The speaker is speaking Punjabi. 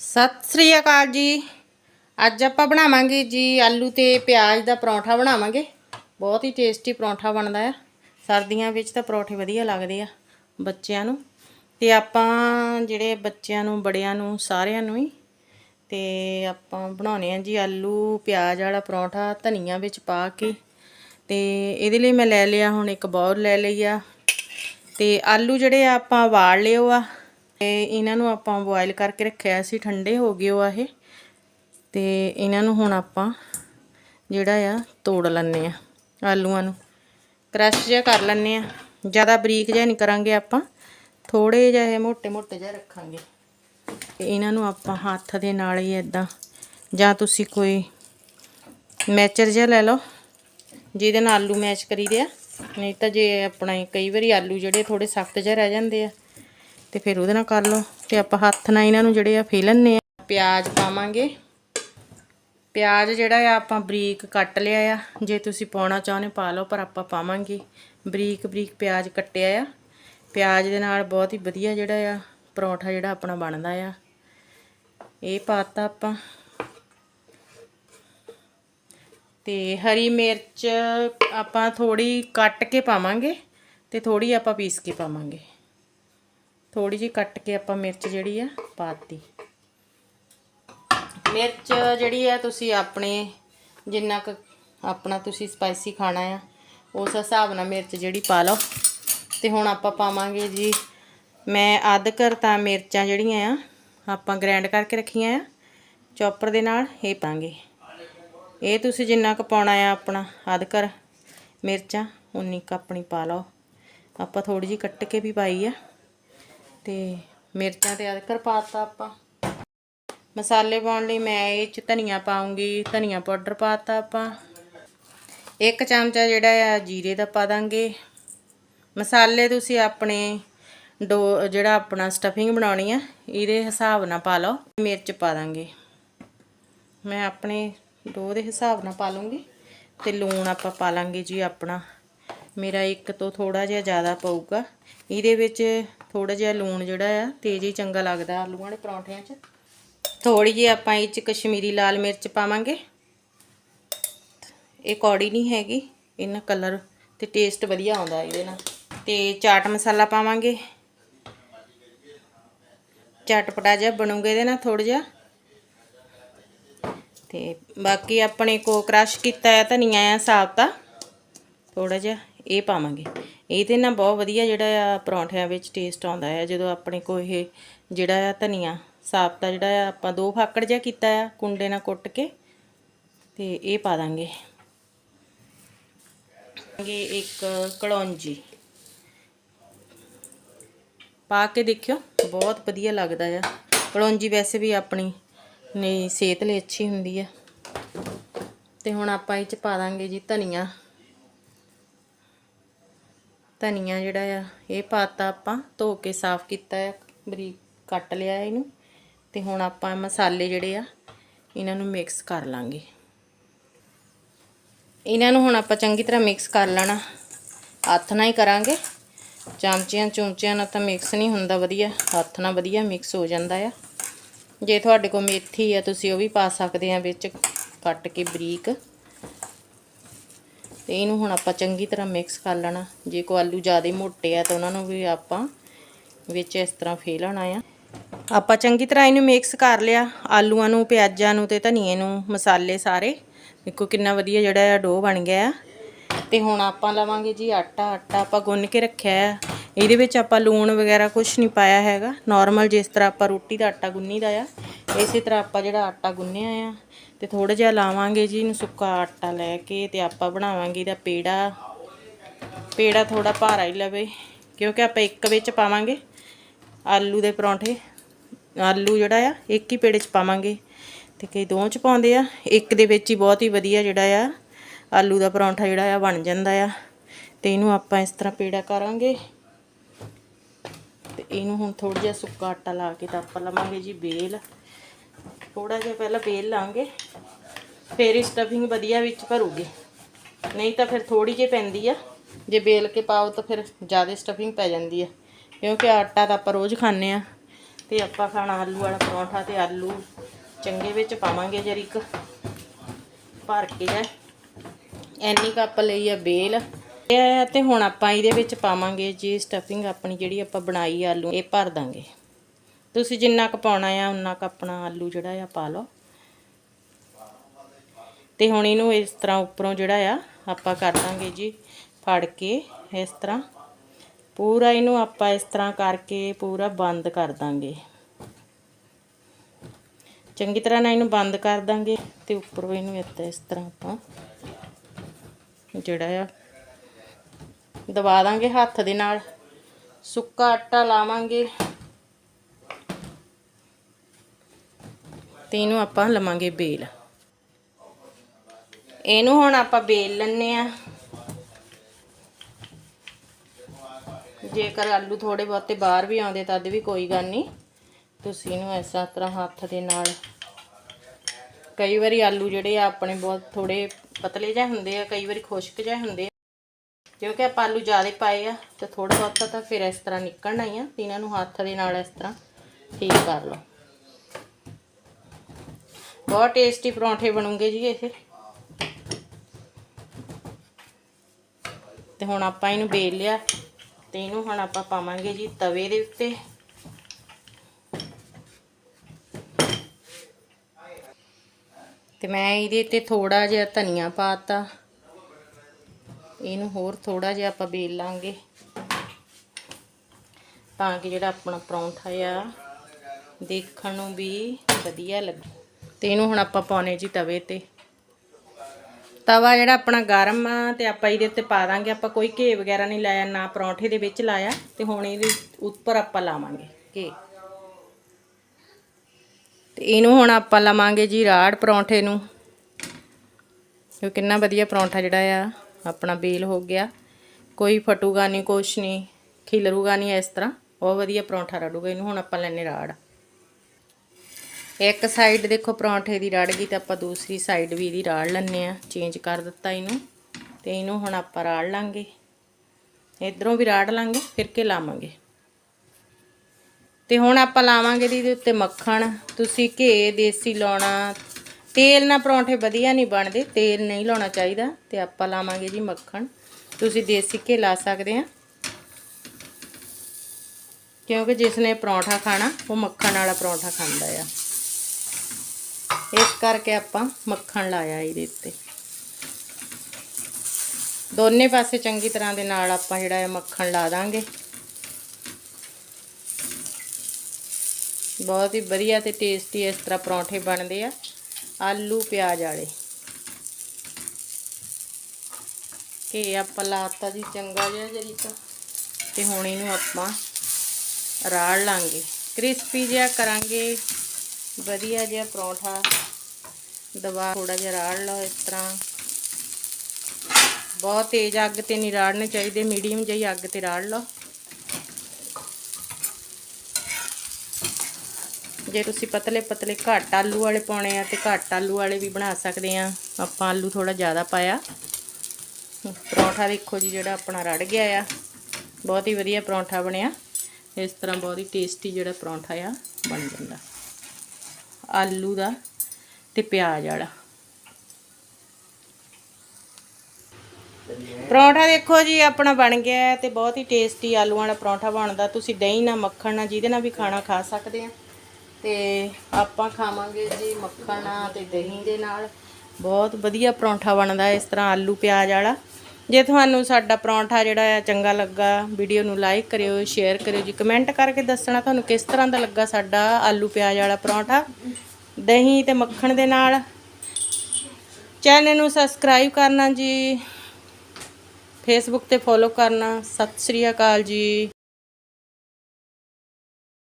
ਸਤਿ ਸ੍ਰੀ ਅਕਾਲ ਜੀ। ਅੱਜ ਆਪਾਂ ਬਣਾਵਾਂਗੇ ਜੀ ਆਲੂ ਤੇ ਪਿਆਜ਼ ਦਾ ਪਰੌਂਠਾ ਬਣਾਵਾਂਗੇ। ਬਹੁਤ ਹੀ ਟੇਸਟੀ ਪਰੌਂਠਾ ਬਣਦਾ ਆ। ਸਰਦੀਆਂ ਵਿੱਚ ਤਾਂ ਪਰੌਂਠੇ ਵਧੀਆ ਲੱਗਦੇ ਆ ਬੱਚਿਆਂ ਨੂੰ। ਤੇ ਆਪਾਂ ਜਿਹੜੇ ਬੱਚਿਆਂ ਨੂੰ, ਬੜਿਆਂ ਨੂੰ, ਸਾਰਿਆਂ ਨੂੰ ਹੀ ਤੇ ਆਪਾਂ ਬਣਾਉਣੇ ਆ ਜੀ ਆਲੂ, ਪਿਆਜ਼ ਵਾਲਾ ਪਰੌਂਠਾ ਧਨੀਆ ਵਿੱਚ ਪਾ ਕੇ ਤੇ ਇਹਦੇ ਲਈ ਮੈਂ ਲੈ ਲਿਆ ਹੁਣ ਇੱਕ ਬਾਉਲ ਲੈ ਲਈ ਆ। ਤੇ ਆਲੂ ਜਿਹੜੇ ਆ ਆਪਾਂ ਵਾੜ ਲਿਓ ਆ। ਤੇ ਇਹਨਾਂ ਨੂੰ ਆਪਾਂ ਬੋਇਲ ਕਰਕੇ ਰੱਖਿਆ ਸੀ, ਠੰਡੇ ਹੋ ਗਏ ਉਹ ਇਹ ਤੇ ਇਹਨਾਂ ਨੂੰ ਹੁਣ ਆਪਾਂ ਜਿਹੜਾ ਆ ਤੋੜ ਲੰਨੇ ਆ ਆਲੂਆਂ ਨੂੰ। ਕ੍ਰਸ਼ ਜਿਹਾ ਕਰ ਲੰਨੇ ਆ। ਜ਼ਿਆਦਾ ਬਰੀਕ ਜਿਹਾ ਨਹੀਂ ਕਰਾਂਗੇ ਆਪਾਂ। ਥੋੜੇ ਜਿਹੇ ਮੋٹے-ਮੋٹے ਜਿਹਾ ਰੱਖਾਂਗੇ। ਤੇ ਇਹਨਾਂ ਨੂੰ ਆਪਾਂ ਹੱਥ ਦੇ ਨਾਲ ਹੀ ਇਦਾਂ ਜਾਂ ਤੁਸੀਂ ਕੋਈ ਮੈਚਰ ਜਿਹਾ ਲੈ ਲਓ, ਜਿਹਦੇ ਨਾਲ ਆਲੂ ਮੈਚ ਕਰੀਦੇ ਆ। ਨਹੀਂ ਤਾਂ ਜੇ ਆਪਣਾ ਕਈ ਵਾਰੀ ਆਲੂ ਜਿਹੜੇ ਥੋੜੇ ਸਖਤ ਜਿਹਾ ਰਹਿ ਜਾਂਦੇ ਆ ਤੇ ਫਿਰ ਉਹਦੇ ਨਾਲ ਕਰ ਲਓ। ਤੇ ਆਪਾਂ ਹੱਥ ਨਾਲ ਇਹਨਾਂ ਨੂੰ ਜਿਹੜੇ ਆ ਫੇ ਲੈਣੇ ਆ। ਪਿਆਜ਼ ਪਾਵਾਂਗੇ। ਪਿਆਜ਼ ਜਿਹੜਾ ਆ ਆਪਾਂ ਬਰੀਕ ਕੱਟ ਲਿਆ ਆ। ਜੇ ਤੁਸੀਂ ਪਾਉਣਾ ਚਾਹੁੰਦੇ ਪਾ ਲਓ, ਪਰ ਆਪਾਂ ਪਾਵਾਂਗੇ। ਬਰੀਕ ਬਰੀਕ ਪਿਆਜ਼ ਕੱਟਿਆ ਆ। ਪਿਆਜ਼ ਦੇ ਨਾਲ ਬਹੁਤ ਹੀ ਵਧੀਆ ਜਿਹੜਾ ਆ ਪਰੌਂਠਾ ਜਿਹੜਾ ਆਪਣਾ ਬਣਦਾ ਆ। ਇਹ ਪਾਤਾ ਆਪਾਂ। ਤੇ ਹਰੀ ਮਿਰਚ ਆਪਾਂ ਥੋੜੀ ਕੱਟ ਕੇ ਪਾਵਾਂਗੇ ਤੇ ਥੋੜੀ ਆਪਾਂ ਪੀਸ ਕੇ ਪਾਵਾਂਗੇ। ਥੋੜੀ ਜਿਹੀ ਕੱਟ ਕੇ ਆਪਾਂ ਮਿਰਚ ਜਿਹੜੀ ਆ ਪਾਤੀ। ਮਿਰਚ ਜਿਹੜੀ ਆ ਤੁਸੀਂ ਆਪਣੇ ਜਿੰਨਾ ਕੁ ਆਪਣਾ ਤੁਸੀਂ ਸਪਾਈਸੀ ਖਾਣਾ ਆ, ਉਸ ਹਿਸਾਬ ਨਾਲ ਮਿਰਚ ਜਿਹੜੀ ਪਾ ਲਓ। ਤੇ ਹੁਣ ਆਪਾਂ ਪਾਵਾਂਗੇ ਜੀ, ਮੈਂ ਅਦਕਰ ਤਾਂ ਮਿਰਚਾਂ ਜਿਹੜੀਆਂ ਆ, ਆਪਾਂ ਗ੍ਰਾਈਂਡ ਕਰਕੇ ਰੱਖੀਆਂ ਆ, ਚੌਪਰ ਦੇ ਨਾਲ ਇਹ ਪਾਂਗੇ ਇਹ ਤੁਸੀਂ ਜਿੰਨਾ ਕੁ ਪਾਉਣਾ ਆ ਆਪਣਾ ਅੱਧ ਅਦਕਰ ਮਿਰਚਾਂ, ਉਨੀ ਕੁ ਆਪਣੀ ਪਾ ਲਓ। ਆਪਾਂ ਥੋੜੀ ਜਿਹੀ ਕੱਟ ਕੇ ਵੀ ਪਾਈ ਆ। ਤੇ ਮਿਰਚਾਂ ਤੇ ਅਦਰਕ ਪਾਤਾ ਆਪਾਂ। ਮਸਾਲੇ ਪਾਉਣ ਲਈ ਮੈਂ ਇਹ ਚ ਧਨੀਆ ਪਾਉਂਗੀ ਧਨੀਆ ਪਾਊਡਰ ਪਾਤਾ ਆਪਾਂ। ਇੱਕ ਚਮਚਾ ਜਿਹੜਾ ਆ ਜੀਰੇ ਦਾ ਪਾ ਦਾਂਗੇ। ਮਸਾਲੇ ਤੁਸੀਂ ਆਪਣੇ ਡੋ, ਜਿਹੜਾ ਆਪਣਾ ਸਟਫਿੰਗ ਬਣਾਉਣੀ ਆ, ਇਹਦੇ ਹਿਸਾਬ ਨਾਲ ਪਾ ਲਓ, ਮਿਰਚ ਪਾ ਦਾਂਗੇ। ਮੈਂ ਆਪਣੇ ਡੋ ਦੇ ਹਿਸਾਬ ਨਾਲ ਪਾ ਲੂੰਗੀ ਤੇ ਲੂਣ ਆਪਾਂ ਪਾ ਲਾਂਗੇ ਜੀ ਆਪਣਾ। ਮੇਰਾ ਇੱਕ ਤੋਂ ਥੋੜਾ ਜਿਹਾ ਜ਼ਿਆਦਾ ਪਊਗਾ। ਇਹਦੇ ਵਿੱਚ ਥੋੜਾ ਜਿਹਾ ਲੂਣ ਜਿਹੜਾ ਆ, ਤੇਜ਼ ਹੀ ਚੰਗਾ ਲੱਗਦਾ ਆਲੂਆਂ ਵਾਲੇ ਪਰੌਂਠਿਆਂ 'ਚ। ਥੋੜੀ ਜਿਹੀ ਆਪਾਂ ਇਹ 'ਚ ਕਸ਼ਮੀਰੀ ਲਾਲ ਮਿਰਚ ਪਾਵਾਂਗੇ। ਇਹ ਕੌੜੀ ਨਹੀਂ ਹੈਗੀ, ਇਹਨਾਂ ਕਲਰ ਤੇ ਟੇਸਟ ਵਧੀਆ ਆਉਂਦਾ ਇਹਦੇ ਨਾਲ। ਤੇ ਚਾਟ ਮਸਾਲਾ ਪਾਵਾਂਗੇ। ਚਟਪਟਾ ਜਿਹਾ ਬਣੂਗਾ ਇਹਦੇ ਨਾਲ ਥੋੜਾ ਜਿਹਾ। ਤੇ ਬਾਕੀ ਆਪਣੇ ਕੋ ਕ੍ਰਸ਼ ਕੀਤਾ ਹੈ ਧਨੀਆ ਆ ਸਾਬਤਾ। ਥੋੜਾ ਜਿਹਾ। ਇਹ ਪਾਵਾਂਗੇ। ਇਹਦੇ ਨਾਲ ਬਹੁਤ ਵਧੀਆ ਜਿਹੜਾ ਆ ਪਰੌਂਠਿਆਂ ਵਿੱਚ ਟੇਸਟ ਆਉਂਦਾ ਹੈ ਜਦੋਂ ਆਪਣੇ ਕੋ ਇਹ ਜਿਹੜਾ ਆ ਧਨੀਆ ਸਾਬਤਾ ਜਿਹੜਾ ਆ ਆਪਾਂ ਦੋ ਫਾਕੜ ਜਿਹਾ ਕੀਤਾ ਆ ਕੁੰਡੇ ਨਾਲ ਕੁੱਟ ਕੇ, ਤੇ ਇਹ ਪਾ ਦਾਂਗੇ। ਇਹ ਇੱਕ ਕਲੌਂਜੀ ਪਾ ਕੇ ਦੇਖਿਓ, ਬਹੁਤ ਵਧੀਆ ਲੱਗਦਾ ਆ। ਕਲੌਂਜੀ ਵੈਸੇ ਵੀ ਆਪਣੀ ਨੇ, ਸਿਹਤ ਲਈ ਅੱਛੀ ਹੁੰਦੀ ਆ। ਤੇ ਹੁਣ ਆਪਾਂ ਇਹ ਚ ਪਾ ਦਾਂਗੇ ਜੀ ਧਨੀਆ। ਧਨੀਆ ਜਿਹੜਾ ਆ, ਇਹ ਪਾਤਾ ਆਪਾਂ, ਧੋ ਕੇ ਸਾਫ਼ ਕੀਤਾ ਆ, ਬਰੀਕ ਕੱਟ ਲਿਆ ਇਹਨੂੰ, ਤੇ ਹੁਣ ਆਪਾਂ ਮਸਾਲੇ ਜਿਹੜੇ ਆ, ਇਹਨਾਂ ਨੂੰ ਮਿਕਸ ਕਰ ਲਾਂਗੇ। ਇਹਨਾਂ ਨੂੰ ਹੁਣ ਆਪਾਂ ਚੰਗੀ ਤਰ੍ਹਾਂ ਮਿਕਸ ਕਰ ਲੈਣਾ। ਹੱਥ ਨਾਲ ਹੀ ਕਰਾਂਗੇ। ਚਮਚਿਆਂ ਚੁੰਚਿਆਂ ਨਾਲ ਤਾਂ ਮਿਕਸ ਨਹੀਂ ਹੁੰਦਾ ਵਧੀਆ, ਹੱਥ ਨਾਲ ਵਧੀਆ ਮਿਕਸ ਹੋ ਜਾਂਦਾ ਆ। ਜੇ ਤੁਹਾਡੇ ਕੋਲ ਮੇਥੀ ਆ, ਤੁਸੀਂ ਉਹ ਵੀ ਪਾ ਸਕਦੇ ਆ ਵਿੱਚ, ਕੱਟ ਕੇ ਬਰੀਕ। ਤੇ ਇਹਨੂੰ ਹੁਣ ਆਪਾਂ ਚੰਗੀ ਤਰ੍ਹਾਂ ਮਿਕਸ ਕਰ ਲੈਣਾ। ਜੇ ਕੋ ਆਲੂ ਜ਼ਿਆਦਾ ਮੋਟੇ ਆ ਤਾਂ ਉਹਨਾਂ ਨੂੰ ਵੀ ਆਪਾਂ ਵਿੱਚ ਇਸ ਤਰ੍ਹਾਂ ਫੇ ਲੈਣਾ ਆ। ਆਪਾਂ ਚੰਗੀ ਤਰ੍ਹਾਂ ਇਹਨੂੰ ਮਿਕਸ ਕਰ ਲਿਆ। ਆਲੂਆਂ ਨੂੰ, ਪਿਆਜ਼ਾਂ ਨੂੰ ਤੇ ਧਨੀਏ ਨੂੰ, ਮਸਾਲੇ ਸਾਰੇ। ਦੇਖੋ ਕਿੰਨਾ ਵਧੀਆ ਜਿਹੜਾ ਆ ਡੋ ਬਣ ਗਿਆ ਆ। ਤੇ ਹੁਣ ਆਪਾਂ ਲਵਾਂਗੇ ਜੀ ਆਟਾ। ਆਟਾ ਆਪਾਂ ਗੁੰਨ ਕੇ ਰੱਖਿਆ ਆ। ਇਹਦੇ ਵਿੱਚ ਆਪਾਂ ਲੂਣ ਵਗੈਰਾ ਕੁਝ ਨਹੀਂ ਪਾਇਆ ਹੈਗਾ। ਨਾਰਮਲ ਜਿਸ ਤਰ੍ਹਾਂ ਆਪਾਂ ਰੋਟੀ ਦਾ ਆਟਾ ਗੁੰਨੀਦਾ ਆ, ਇਸੇ ਤਰ੍ਹਾਂ ਆਪਾਂ ਜਿਹੜਾ ਆਟਾ ਗੁੰਨਿਆ ਆ ਤੇ ਥੋੜਾ ਜਿਹਾ ਲਾਵਾਂਗੇ ਜੀ ਇਹਨੂੰ ਸੁੱਕਾ ਆਟਾ ਲੈ ਕੇ ਤੇ ਆਪਾਂ ਬਣਾਵਾਂਗੇ ਇਹਦਾ ਪੇੜਾ। ਪੇੜਾ ਥੋੜਾ ਭਾਰਾ ਹੀ ਲਵੇ, ਕਿਉਂਕਿ ਆਪਾਂ ਇੱਕ ਵਿੱਚ ਪਾਵਾਂਗੇ ਆਲੂ ਦੇ ਪਰੌਂਠੇ। ਆਲੂ ਜਿਹੜਾ ਆ, ਇੱਕ ਹੀ ਪੇੜੇ 'ਚ ਪਾਵਾਂਗੇ। ਤੇ ਕਈ ਦੋ 'ਚ ਪਾਉਂਦੇ ਆ, ਇੱਕ ਦੇ ਵਿੱਚ ਹੀ ਬਹੁਤ ਹੀ ਵਧੀਆ ਜਿਹੜਾ ਆ, ਆਲੂ ਦਾ ਪਰੌਂਠਾ ਜਿਹੜਾ ਆ ਬਣ ਜਾਂਦਾ ਆ। ਤੇ ਇਹਨੂੰ ਆਪਾਂ ਇਸ ਤਰ੍ਹਾਂ ਪੇੜਾ ਕਰਾਂਗੇ। ਤੇ ਇਹਨੂੰ ਹੁਣ ਥੋੜਾ ਜਿਹਾ ਸੁੱਕਾ ਆਟਾ ਲਾ ਕੇ ਤਾਂ ਆਪਾਂ ਲਵਾਂਗੇ ਜੀ ਬੇਲ ਥੋੜਾ ਜਿਹਾ ਪਹਿਲਾਂ ਵੇਲ ਲਾਂਗੇ, ਫਿਰ ਹੀ ਸਟਫਿੰਗ ਵਧੀਆ ਵਿੱਚ ਭਰੂਗੀ। ਨਹੀਂ ਤਾਂ ਫਿਰ ਥੋੜੀ ਜਿਹੀ ਪੈਂਦੀ ਆ, ਜੇ ਵੇਲ ਕੇ ਪਾਓ ਤਾਂ ਫਿਰ ਜ਼ਿਆਦਾ ਸਟਫਿੰਗ ਪੈ ਜਾਂਦੀ ਆ। ਕਿਉਂਕਿ ਆਟਾ ਤਾਂ ਆਪਾਂ ਰੋਜ਼ ਖਾਂਦੇ ਆ, ਤੇ ਆਪਾਂ ਖਾਣਾ ਆਲੂ ਵਾਲਾ ਪਰੌਂਠਾ ਤੇ ਆਲੂ ਚੰਗੇ ਵਿੱਚ ਪਾਵਾਂਗੇ ਜਰੀਕ ਭਰ ਕੇ ਜਾ ਐਨੀ ਕੱਪ ਲਈ ਆ ਬੇਲ ਇਹ ਤੇ ਹੁਣ ਆਪਾਂ ਇਹਦੇ ਵਿੱਚ ਪਾਵਾਂਗੇ ਜੀ ਸਟਫਿੰਗ ਆਪਣੀ ਜਿਹੜੀ ਆਪਾਂ ਬਣਾਈ ਆਲੂ, ਇਹ ਭਰ ਦਾਂਗੇ। ਤੁਸੀਂ ਜਿੰਨਾ ਕੁ ਪਾਉਣਾ ਆ, ਉਨਾ ਕੁ ਆਪਣਾ ਆਲੂ ਜਿਹੜਾ ਆ ਪਾ ਲਓ। ਤੇ ਹੁਣ ਇਹਨੂੰ ਇਸ ਤਰ੍ਹਾਂ ਉੱਪਰੋਂ ਜਿਹੜਾ ਆ, ਆਪਾਂ ਕਰ ਦਾਂਗੇ ਜੀ ਫੜ ਕੇ ਇਸ ਤਰ੍ਹਾਂ। ਪੂਰਾ ਇਹਨੂੰ ਆਪਾਂ ਇਸ ਤਰ੍ਹਾਂ ਕਰਕੇ ਪੂਰਾ ਬੰਦ ਕਰ ਦਾਂਗੇ। ਚੰਗੀ ਤਰ੍ਹਾਂ ਨਾਲ ਇਹਨੂੰ ਬੰਦ ਕਰ ਦਾਂਗੇ ਤੇ ਉੱਪਰੋਂ ਇਹਨੂੰ ਇੱਦਾਂ ਇਸ ਤਰ੍ਹਾਂ ਆਪਾਂ ਜਿਹੜਾ ਆ ਦਬਾ ਦਾਂਗੇ ਹੱਥ ਦੇ ਨਾਲ। ਸੁੱਕਾ ਆਟਾ ਲਾਵਾਂਗੇ। ਤੇ ਇਹਨੂੰ ਆਪਾਂ ਲਵਾਂਗੇ ਬੇਲ। ਇਹਨੂੰ ਹੁਣ ਆਪਾਂ ਬੇਲ ਲੈਣੇ ਆ ਜੇਕਰ ਆਲੂ ਥੋੜੇ ਬਹੁਤੇ ਬਾਹਰ ਵੀ ਆਉਂਦੇ ਤਦ ਵੀ ਕੋਈ ਗੱਲ ਨਹੀਂ। ਤੁਸੀਂ ਇਹਨੂੰ ਇਸ ਤਰ੍ਹਾਂ ਹੱਥ ਦੇ ਨਾਲ ਕਈ ਵਾਰੀ ਆਲੂ ਜਿਹੜੇ ਆ ਆਪਣੇ ਬਹੁਤ ਥੋੜੇ ਪਤਲੇ ਜਿਹੇ ਹੁੰਦੇ ਆ, ਕਈ ਵਾਰੀ ਖੁਸ਼ਕ ਜਿਹੇ ਹੁੰਦੇ ਆ। ਕਿਉਂਕਿ ਆਪਾਂ ਆਲੂ ਜ਼ਿਆਦਾ ਪਾਏ ਆ ਤੇ ਥੋੜਾ ਬਹੁਤਾ ਤਾਂ ਫਿਰ ਇਸ ਤਰ੍ਹਾਂ ਨਿਕਲਣਾ ਹੀ ਆ। ਤੇ ਇਹਨਾਂ ਨੂੰ ਹੱਥ ਦੇ ਨਾਲ ਇਸ ਤਰ੍ਹਾਂ ਠੀਕ ਕਰ ਲਓ। ਬਹੁਤ ਟੇਸਟੀ ਪਰੌਂਠੇ ਬਣੂਗੇ ਜੀ ਇਹ। ਤੇ ਹੁਣ ਆਪਾਂ ਇਹਨੂੰ ਵੇਲ ਲਿਆ ਤੇ ਇਹਨੂੰ ਹੁਣ ਆਪਾਂ ਪਾਵਾਂਗੇ ਜੀ ਤਵੇ ਦੇ ਉੱਤੇ। ਤੇ ਮੈਂ ਇਹਦੇ ਤੇ ਥੋੜਾ ਜਿਹਾ ਧਨੀਆ ਪਾਤਾ। ਇਹਨੂੰ ਹੋਰ ਥੋੜਾ ਜਿਹਾ ਆਪਾਂ ਵੇਲ ਲਾਂਗੇ। ਤਾਂ ਕਿ ਜਿਹੜਾ ਆਪਣਾ ਪਰੌਂਠਾ ਆ ਦੇਖਣ ਨੂੰ ਵੀ ਵਧੀਆ ਲੱਗੇ। ਤੇ ਇਹਨੂੰ ਹੁਣ ਆਪਾਂ ਪਾਉਣੇ ਜੀ ਤਵੇ ਤੇ। ਤਵਾ ਜਿਹੜਾ ਆਪਣਾ ਗਰਮ ਆ ਤੇ ਆਪਾਂ ਇਹਦੇ ਉੱਤੇ ਪਾ ਦਾਂਗੇ। ਆਪਾਂ ਕੋਈ ਘੇ ਵਗੈਰਾ ਨਹੀਂ ਲਾਇਆ, ਨਾ ਪਰੌਂਠੇ ਦੇ ਵਿੱਚ ਲਾਇਆ ਤੇ ਹੁਣ ਇਹਦੇ ਉੱਪਰ ਆਪਾਂ ਲਾਵਾਂਗੇ ਘੇ। ਤੇ ਇਹਨੂੰ ਹੁਣ ਆਪਾਂ ਲਵਾਂਗੇ ਜੀ ਰਾੜ ਪਰੌਂਠੇ ਨੂੰ। ਇਹ ਕਿੰਨਾ ਵਧੀਆ ਪਰੌਂਠਾ ਜਿਹੜਾ ਆ, ਆਪਣਾ ਬੇਲ ਹੋ ਗਿਆ। ਕੋਈ ਫਟੂਗਾ ਨਹੀਂ, ਕੁਛ ਨਹੀਂ, ਖਿਲਰੂਗਾ ਨਹੀਂ ਇਸ ਤਰ੍ਹਾਂ। ਬਹੁਤ ਵਧੀਆ ਪਰੌਂਠਾ ਰੜੂਗਾ। ਇਹਨੂੰ ਹੁਣ ਆਪਾਂ ਲੈਣੇ ਰਾੜ। ਇੱਕ ਸਾਈਡ ਦੇਖੋ ਪਰੌਂਠੇ ਦੀ ਰੜ ਗਈ ਤੇ ਆਪਾਂ ਦੂਸਰੀ ਸਾਈਡ ਵੀ ਇਹਦੀ ਰਾੜ ਲੈਣੇ ਆ ਚੇਂਜ ਕਰ ਦਿੱਤਾ ਇਹਨੂੰ। ਤੇ ਇਹਨੂੰ ਹੁਣ ਆਪਾਂ ਰਾੜ ਲਾਂਗੇ। ਇਧਰੋਂ ਵੀ ਰਾੜ ਲਾਂਗੇ, ਫਿਰ ਕੇ ਲਾਵਾਂਗੇ। ਤੇ ਹੁਣ ਆਪਾਂ ਲਾਵਾਂਗੇ ਇਹਦੇ ਉੱਤੇ ਮੱਖਣ। ਤੁਸੀਂ ਘੇ, ਦੇਸੀ ਲਾਉਣਾ। ਤੇਲ ਨਾਲ ਪਰੌਂਠੇ ਵਧੀਆ ਨਹੀਂ ਬਣਦੇ, ਤੇਲ ਨਹੀਂ ਲਾਉਣਾ ਚਾਹੀਦਾ। ਤੇ ਆਪਾਂ ਲਾਵਾਂਗੇ ਜੀ ਮੱਖਣ। ਤੁਸੀਂ ਦੇਸੀ ਘੇ ਲਾ ਸਕਦੇ ਆ ਕਿਉਂਕਿ ਜਿਸ ਨੇ ਪਰੌਂਠਾ ਖਾਣਾ, ਉਹ ਮੱਖਣ ਵਾਲਾ ਪਰੌਂਠਾ ਖਾਂਦਾ ਆ। ਇਸ ਕਰਕੇ ਆਪਾਂ ਮੱਖਣ ਲਾਇਆ ਇਹਦੇ ਉੱਤੇ। ਦੋਨੇ ਪਾਸੇ ਚੰਗੀ ਤਰ੍ਹਾਂ ਦੇ ਨਾਲ ਆਪਾਂ ਜਿਹੜਾ ਹੈ ਮੱਖਣ ਲਾ ਦਾਂਗੇ। ਬਹੁਤ ਹੀ ਵਧੀਆ ਤੇ ਟੇਸਟੀ ਇਸ ਤਰ੍ਹਾਂ ਪਰੌਂਠੇ ਬਣਦੇ ਆ, ਆਲੂ ਪਿਆਜ਼ ਵਾਲੇ। ਕਿ ਆਪਾਂ ਲਾਤਾ ਜੀ ਚੰਗਾ ਜਿਹਾ ਜਰੀਕਾ ਤੇ ਹੁਣ ਇਹਨੂੰ ਆਪਾਂ ਰਾੜ ਲਾਂਗੇ। ਕ੍ਰਿਸਪੀ ਜਿਹਾ ਕਰਾਂਗੇ। ਵਧੀਆ ਜਿਹਾ ਪਰੌਂਠਾ, ਦਵਾ ਥੋੜਾ ਜਿਹਾ ਰਾੜ ਲਓ ਇਸ ਤਰ੍ਹਾਂ। ਬਹੁਤ ਤੇਜ਼ ਅੱਗ ਤੇ ਨਹੀਂ ਰਾੜਨੇ ਚਾਹੀਦੇ, ਮੀਡੀਅਮ ਜਿਹੀ ਅੱਗ ਤੇ ਰਾੜ ਲਓ। ਜੇ ਤੁਸੀਂ ਪਤਲੇ ਪਤਲੇ ਘੱਟ ਆਲੂ ਵਾਲੇ ਪਾਉਣੇ ਆ ਤੇ ਘੱਟ ਆਲੂ ਵਾਲੇ ਵੀ ਬਣਾ ਸਕਦੇ ਆ। ਆਪਾਂ ਆਲੂ ਥੋੜਾ ਜ਼ਿਆਦਾ ਪਾਇਆ। ਪਰੌਂਠਾ ਦੇਖੋ ਜੀ ਜਿਹੜਾ ਆਪਣਾ ਰੜ ਗਿਆ ਆ। ਬਹੁਤ ਹੀ ਵਧੀਆ ਪਰੌਂਠਾ ਬਣਿਆ। ਇਸ ਤਰ੍ਹਾਂ ਬਹੁਤ ਹੀ ਟੇਸਟੀ ਜਿਹੜਾ ਪਰੌਂਠਾ ਆ, ਬਣ ਜਾਂਦਾ। ਆਲੂ ਦਾ ਤੇ ਪਿਆਜ਼ ਵਾਲਾ। ਪਰੌਂਠਾ ਦੇਖੋ ਜੀ, ਆਪਣਾ ਬਣ ਗਿਆ ਹੈ ਤੇ ਬਹੁਤ ਹੀ ਟੇਸਟੀ ਆਲੂਆਂ ਵਾਲਾ ਪਰੌਂਠਾ ਬਣਦਾ। ਤੁਸੀਂ ਦਹੀਂ ਨਾਲ ਮੱਖਣ ਨਾਲ ਜਿਹਦੇ ਨਾਲ ਵੀ ਖਾਣਾ ਖਾ ਸਕਦੇ ਆ। ਤੇ ਆਪਾਂ ਖਾਵਾਂਗੇ ਜੀ ਮੱਖਣ ਨਾਲ ਤੇ ਦਹੀਂ ਦੇ ਨਾਲ। ਬਹੁਤ ਵਧੀਆ ਪਰੌਂਠਾ ਬਣਦਾ ਇਸ ਤਰ੍ਹਾਂ ਆਲੂ, ਪਿਆਜ਼ ਵਾਲਾ। ਜੇ ਤੁਹਾਨੂੰ ਸਾਡਾ ਪਰੌਂਠਾ ਜਿਹੜਾ ਆ ਚੰਗਾ ਲੱਗਾ ਵੀਡੀਓ ਨੂੰ ਲਾਈਕ ਕਰਿਓ ਸ਼ੇਅਰ ਕਰਿਓ ਜੀ ਕਮੈਂਟ ਕਰਕੇ ਦੱਸਣਾ ਤੁਹਾਨੂੰ ਕਿਸ ਤਰ੍ਹਾਂ ਦਾ ਲੱਗਾ ਸਾਡਾ ਆਲੂ ਪਿਆਜ਼ ਵਾਲਾ ਪਰੌਂਠਾ। ਦਹੀਂ ਤੇ ਮੱਖਣ ਦੇ ਨਾਲ। ਚੈਨਲ ਨੂੰ ਸਬਸਕ੍ਰਾਈਬ ਕਰਨਾ ਜੀ। ਫੇਸਬੁੱਕ ਤੇ ਫੋਲੋ ਕਰਨਾ। ਸਤਿ ਸ੍ਰੀ ਅਕਾਲ ਜੀ।